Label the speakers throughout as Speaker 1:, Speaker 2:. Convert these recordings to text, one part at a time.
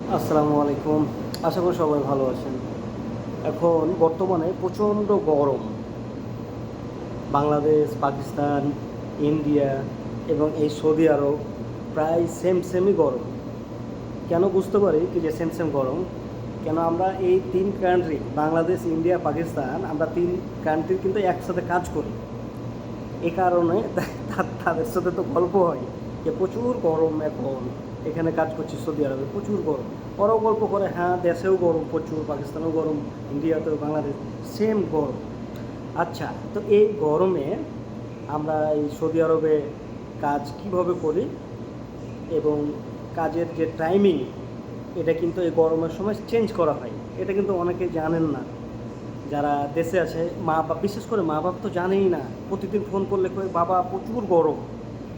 Speaker 1: আসসালামু আলাইকুম। আশা করি সবাই ভালো আছেন। এখন বর্তমানে প্রচণ্ড গরম। বাংলাদেশ, পাকিস্তান, ইন্ডিয়া এবং এই সৌদি আরব প্রায় সেম সেমই গরম। কেন বুঝতে পারি কি যে সেম সেম গরম? কেন আমরা এই তিন কান্ট্রি বাংলাদেশ, ইন্ডিয়া, পাকিস্তান, আমরা তিন কান্ট্রি কিন্তু একসাথে কাজ করি। এ কারণে তাদের সাথে তো গল্প হয় যে প্রচুর গরম এখন। এখানে কাজ করছি সৌদি আরবে। প্রচুর গরম। ওরাও গল্প করে হ্যাঁ দেশেও গরম, প্রচুর, পাকিস্তানেও গরম, ইন্ডিয়াতেও বাংলাদেশ সেম গরম। আচ্ছা তো এই গরমে আমরা এই সৌদি আরবে কাজ কীভাবে করি? এবং কাজের যে টাইমিং এটা কিন্তু এই গরমের সময় চেঞ্জ করা হয়। এটা কিন্তু অনেকে জানেন না। যারা দেশে আছে মা বাপ বিশেষ করে মা বাপ তো জানেই না। প্রতিদিন ফোন করলে কই বাবা, প্রচুর গরম।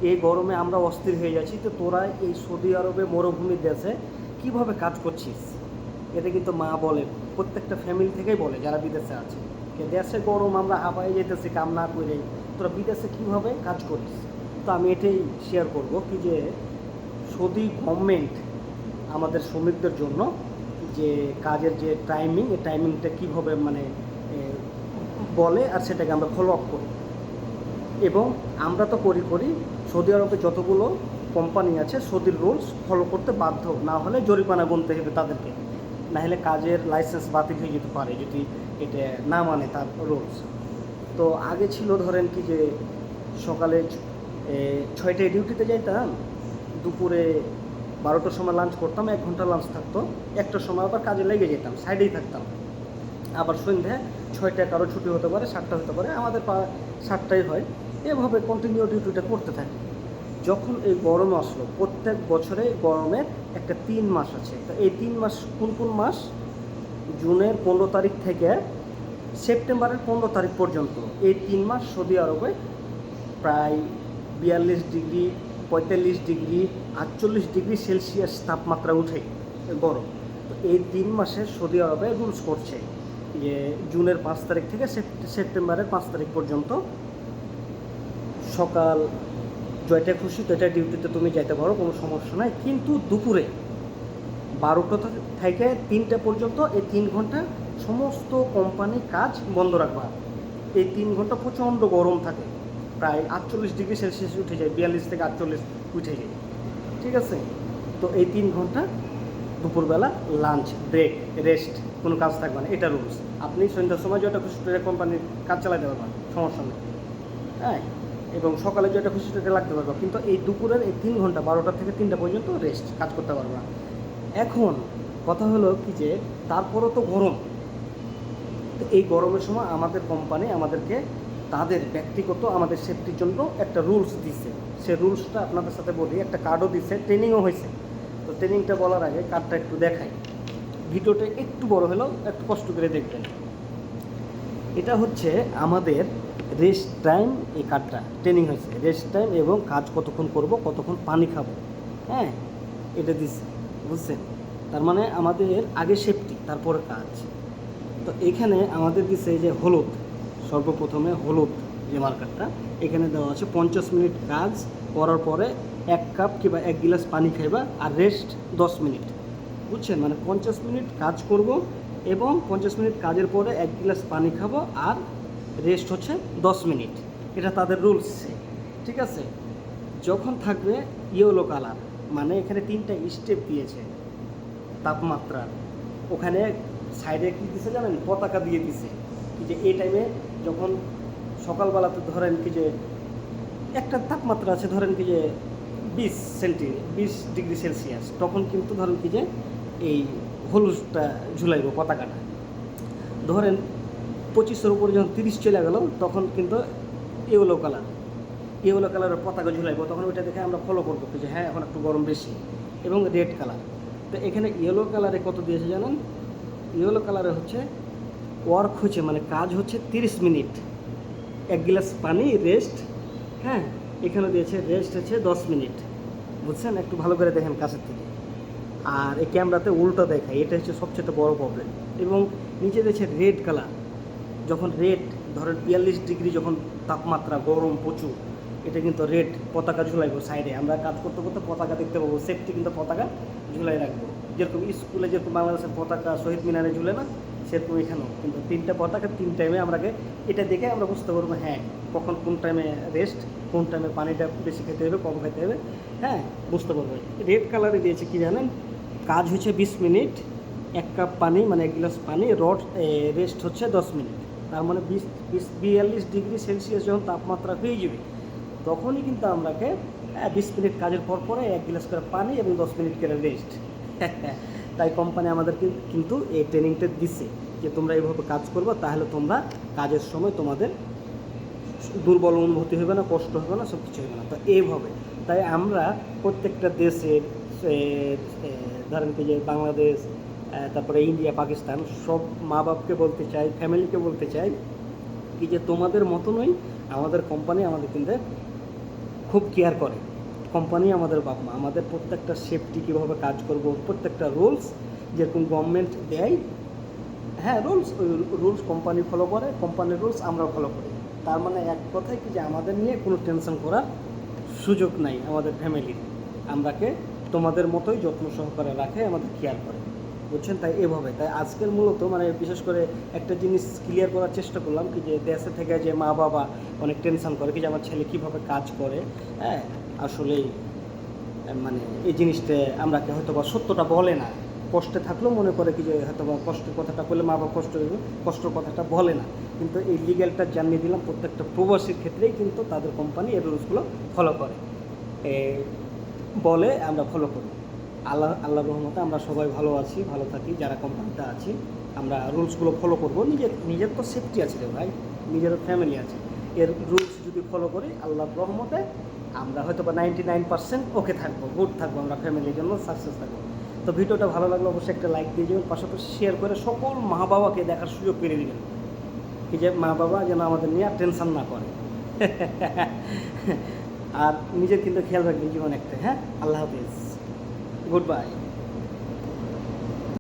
Speaker 1: এই গরমে আমরা অস্থির হয়ে যাচ্ছি। তো তোরা এই সৌদি আরবে মরুভূমির দেশে কীভাবে কাজ করছিস? এটা কিন্তু মা বলে, প্রত্যেকটা ফ্যামিলি থেকেই বলে যারা বিদেশে আছে। দেশে গরম, আমরা হাবাই যেতেছি, কাম না করে, তোরা বিদেশে কীভাবে কাজ করিস? তো আমি এটাই শেয়ার করব কি যে সৌদি গভর্নমেন্ট আমাদের শ্রমিকদের জন্য যে কাজের যে টাইমিং এই টাইমিংটা কীভাবে মানে বলে আর সেটাকে আমরা ফলো আপ করি। এবং আমরা তো করি করি সৌদি আরবে যতগুলো কোম্পানি আছে, সৌদির রুলস ফলো করতে বাধ্য। না হলে জরিমানা গুনতে হবে তাদেরকে। না হলে কাজের লাইসেন্স বাতিল হয়ে যেতে পারে যদি এটা না মানে তার রুলস তো আগে ছিল ধরেন কি যে, সকালে ছয়টায় ডিউটিতে যাইতাম, দুপুরে বারোটার সময় লাঞ্চ করতাম, এক ঘণ্টা লাঞ্চ থাকতো, একটার সময় আবার কাজে লেগে যেতাম সাইডেই থাকতাম। আবার সন্ধ্যায় ছয়টায় কারও ছুটি হতে পারে, সাতটা হতে পারে, আমাদের পা সাতটাই হয়। এভাবে কন্টিনিউ ডিউটিটা করতে থাকি। যখন এই গরম আসলো, প্রত্যেক বছরে গরমের একটা তিন মাস আছে। তো এই তিন মাস কোন কোন মাস? জুনের পনেরো তারিখ থেকে সেপ্টেম্বরের পনেরো তারিখ পর্যন্ত। এই তিন মাস সৌদি আরবে প্রায় বিয়াল্লিশ ডিগ্রি, পঁয়তাল্লিশ ডিগ্রি, আটচল্লিশ ডিগ্রি সেলসিয়াস তাপমাত্রা উঠে গরম। তো এই তিন মাসে সৌদি আরবে রুলস করছে যে জুনের পাঁচ তারিখ থেকে সেপ্ট- সেপ্টেম্বরের পাঁচ তারিখ পর্যন্ত সকাল জয়টা খুশি তো ডিউটিতে তুমি যেতে পারো, কোনো সমস্যা নাই। কিন্তু দুপুরে বারোটা থেকে তিনটা পর্যন্ত এই তিন ঘণ্টা সমস্ত কোম্পানি কাজ বন্ধ রাখবা। এই তিন ঘণ্টা প্রচণ্ড গরম থাকে। প্রায় আটচল্লিশ ডিগ্রি সেলসিয়াস উঠে যায়, বিয়াল্লিশ থেকে আটচল্লিশ উঠে যায়। ঠিক আছে? তো এই তিন ঘণ্টা দুপুরবেলা লাঞ্চ ব্রেক রেস্ট কোনো কাজ থাকবে না। এটা রুলস আপনি সন্ধ্যার সময় যেটা খুশি কোম্পানির কাজ চালাতে পারবেন সমস্যা নেই। হ্যাঁ? এবং সকালে যেটা খুশি সেটা লাগতে পারব। কিন্তু এই দুপুরের এই তিন ঘণ্টা, বারোটা থেকে তিনটা পর্যন্ত রেস্ট কাজ করতে পারব না। এখন কথা হলো কি যে, তারপরও তো গরম। তো এই গরমের সময় আমাদের কোম্পানি আমাদেরকে তাদের ব্যক্তিগত আমাদের সেফটির জন্য একটা রুলস দিছে। সে রুলসটা আপনাদের সাথে বলি, একটা কার্ডও দিছে ট্রেনিংও হয়েছে। তো ট্রেনিংটা বলার আগে কার্ডটা একটু দেখাই। ভিডিওটা একটু বড় হলেও একটু কষ্ট করে দেখবেন। এটা হচ্ছে আমাদের রেস্ট টাইম এই কার্ডটা ট্রেনিং হয়েছে। রেস্ট টাইম এবং কাজ কতক্ষণ করব, কতক্ষণ পানি খাব। হ্যাঁ এটা দিচ্ছে বুঝছেন? তার মানে আমাদের আগে সেফটি তারপরে কাজ। তো এখানে আমাদের দিচ্ছে যে হলুদ, সর্বপ্রথমে হলুদ যে মার্কারটা এখানে দেওয়া আছে পঞ্চাশ মিনিট কাজ করার পরে এক কাপ কিংবা এক গিলাস পানি খাইবা আর রেস্ট দশ মিনিট। বুঝছেন? মানে পঞ্চাশ মিনিট কাজ করব এবং পঞ্চাশ মিনিট কাজের পরে এক গিলাস পানি খাব আর রেস্ট হচ্ছে দশ মিনিট। এটা তাদের রুলস। ঠিক আছে? যখন থাকবে ইয়েলো কালার মানে এখানে তিনটা স্টেপ দিয়েছে তাপমাত্রার। ওখানে সাইডে কি দিছে জানেন? পতাকা দিয়ে দিছে। কি যে এই টাইমে যখন সকালবেলাতে ধরেন কি যে একটা তাপমাত্রা আছে, ধরেন কি যে বিশ সেন্টি, বিশ ডিগ্রি সেলসিয়াস, তখন কিন্তু ধরেন কি যে এই হলুদটা ঝুলাইব পতাকাটা। ধরেন পঁচিশের উপরে যখন তিরিশ চলে গেল, তখন কিন্তু ইয়েলো কালার ইয়েলো কালারের পতাকা ঝুলাইব। তখন ওইটা দেখে আমরা ফলো করব যে হ্যাঁ এখন একটু গরম বেশি এবং রেড কালার তো এখানে ইয়েলো কালারে কত দিয়েছে জানেন? ইয়েলো কালারে হচ্ছে ওয়ার্ক হচ্ছে মানে কাজ হচ্ছে তিরিশ মিনিট। এক গ্লাস পানি রেস্ট হ্যাঁ এখানে দিয়েছে রেস্ট হচ্ছে দশ মিনিট। বুঝছেন? একটু ভালো করে দেখেন কাছের থেকে আর এই ক্যামেরাতে উল্টো দেখায়, এটা হচ্ছে সবচেয়ে বড় প্রবলেম এবং নিচে দিয়েছে রেড কালার যখন রেড ধরেন বিয়াল্লিশ ডিগ্রি যখন তাপমাত্রা, গরম প্রচুর, এটা কিন্তু রেড পতাকা ঝুলাইবো সাইডে আমরা কাজ করতে করতে পতাকা দেখতে পাবো সেফটি কিন্তু পতাকা ঝুলাই রাখব। যেরকম স্কুলে যেরকম বাংলাদেশের পতাকা শহীদ মিনারে ঝুলে না, সেরকম এখানেও। কিন্তু তিনটা পতাকা, তিন টাইমে আমরাকে এটা দেখে আমরা বুঝতে পারব হ্যাঁ কখন কোন টাইমে রেস্ট কোন টাইমে পানিটা বেশি খেতে হবে, কম খেতে হবে। হ্যাঁ বুঝতে পারব। রেড কালারে দিয়েছে কি জানেন? কাজ হচ্ছে বিশ মিনিট, এক কাপ পানি মানে এক গ্লাস পানি রড রেস্ট হচ্ছে দশ মিনিট। তার মানে বিশ বিশ, বিয়াল্লিশ ডিগ্রি সেলসিয়াস যখন তাপমাত্রা হয়ে যাবে, তখনই কিন্তু আমরাকে বিশ মিনিট কাজের পর পরে এক গ্লাস করে পানি এবং দশ মিনিট করে রেস্ট তাই কোম্পানি আমাদের কিন- কিন্তু এই ট্রেনিংটা দিছে যে তোমরা এইভাবে কাজ করবে, তাহলে তোমরা কাজের সময় তোমাদের দুর্বল অনুভূতি হবে না, কষ্ট হবে না সব কিছু হবে না। তো এইভাবে। তাই আমরা প্রত্যেকটা দেশে ধরেন কি যে বাংলাদেশ তারপরে ইন্ডিয়া, পাকিস্তান, সব মা বাপকে বলতে চাই, ফ্যামিলিকে বলতে চাই কি যে তোমাদের মতনই আমাদের কোম্পানি আমাদের কিন্তু খুব কেয়ার করে। কোম্পানি আমাদের বাপ মা, আমাদের প্রত্যেকটা সেফটি কীভাবে কাজ করব, প্রত্যেকটা রুলস যেরকম গভর্নমেন্ট দেয় হ্যাঁ রুলস রুলস কোম্পানি ফলো করে কোম্পানির রুলস আমরাও ফলো করি। তার মানে এক কথায় কি যে আমাদের নিয়ে কোনো টেনশন করার সুযোগ নাই আমাদের ফ্যামিলির আমরাকে তোমাদের মতোই যত্ন সহকারে রাখে, আমাদের কেয়ার করে। বুঝছেন তাই এভাবে। তাই আজকের মূলত মানে বিশেষ করে একটা জিনিস ক্লিয়ার করার চেষ্টা করলাম কি যে দেশে থেকে যে মা বাবা অনেক টেনশন করে কি যে আমার ছেলে কীভাবে কাজ করে হ্যাঁ? আসলেই মানে এই জিনিসটা আমরাকে হয়তো বা সত্যটা বলে না। কষ্টে থাকলেও মনে করে কি যে হয়তো বা কষ্টের কথাটা বলে মা বাবা কষ্ট হইবে কষ্টের কথাটা বলে না। কিন্তু এই লিগ্যালটা জানিয়ে দিলাম প্রত্যেকটা প্রবাসীর ক্ষেত্রেই কিন্তু তাদের কোম্পানি এই রুলসগুলো ফলো করে। বলে আমরা ফলো করি। আল্লাহ আল্লাহ রহমতে আমরা সবাই ভালো আছি, ভালো থাকি, যারা কোম্পানিতে আছি, আমরা রুলসগুলো ফলো করব। নিজের নিজের তো সেফটি আছে রে ভাই, নিজের ফ্যামিলি আছে। এর রুলস যদি ফলো করি, আল্লাহর রহমতে আমরা হয়তো বা নাইনটি নাইন পার্সেন্ট ওকে থাকব গুড থাকব, আমরা ফ্যামিলির জন্য সাকসেস থাকব। তো ভিডিওটা ভালো লাগলে অবশ্যই একটা লাইক দিয়ে দেবেন, পাশাপাশি শেয়ার করে সকল মা বাবাকে দেখার সুযোগ পেরে দিবেন। কি যে মা বাবা যেন আমাদের নিয়ে আর টেনশন না করে। আর নিজের কিন্তু খেয়াল রাখবেন জীবন একটা হ্যাঁ? আল্লাহ হাফিজ। Good bye